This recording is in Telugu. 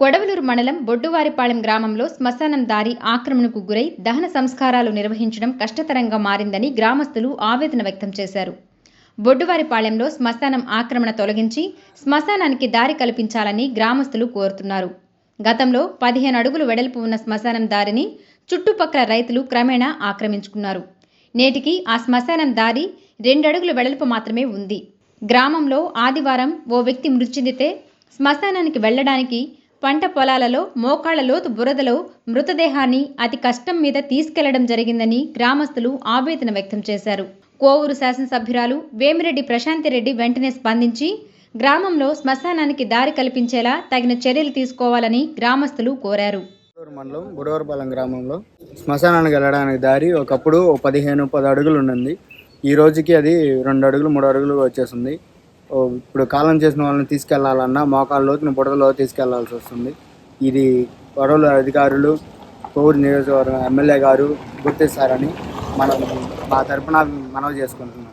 కొడవలూరు మండలం బొడ్డువారిపాలెం గ్రామంలో శ్మశానం దారి ఆక్రమణకు గురై దహన సంస్కారాలు నిర్వహించడం కష్టతరంగా మారిందని గ్రామస్తులు ఆవేదన వ్యక్తం చేశారు. బొడ్డువారిపాలెంలో శ్మశానం ఆక్రమణ తొలగించి శ్మశానానికి దారి కల్పించాలని గ్రామస్తులు కోరుతున్నారు. గతంలో పదిహేను అడుగులు వెడల్పు ఉన్న శ్మశానం దారిని చుట్టుపక్కల రైతులు క్రమేణా ఆక్రమించుకున్నారు. నేటికి ఆ శ్మశానం దారి రెండడుగుల వెడల్పు మాత్రమే ఉంది. గ్రామంలో ఆదివారం ఓ వ్యక్తి మృతి చెందితే శ్మశానానికి వెళ్ళడానికి పంట పొలాలలో మోకాళ్ళ లోతు బురదలో మృతదేహాన్ని అతి కష్టం మీద తీసుకెళ్ళడం జరిగిందని గ్రామస్తులు ఆవేదన వ్యక్తం చేశారు. కోవూరు శాసనసభ్యురాలు వేమిరెడ్డి ప్రశాంతిరెడ్డి వెంటనే స్పందించి గ్రామంలో శ్మశానానికి దారి కల్పించేలా తగిన చర్యలు తీసుకోవాలని గ్రామస్తులు కోరారు. మండలం గుడవరపాలెం గ్రామంలో శ్మశానానికి వెళ్ళడానికి దారి ఒకప్పుడు పదిహేను పది అడుగులు ఉన్నది ఈ రోజుకి అది రెండు అడుగులు మూడు అడుగులు వచ్చేసింది. ఇప్పుడు కాలం చేసిన వాళ్ళని తీసుకెళ్ళాలన్నా మోకాళ్ళ లోతున బుడదలో తీసుకెళ్ళాల్సి వస్తుంది. ఇది గొడవల అధికారులు కోవూరు నియోజకవర్గం ఎమ్మెల్యే గారు గుర్తిస్తారని మనం మా తరపున మనవి చేసుకుంటున్నాం.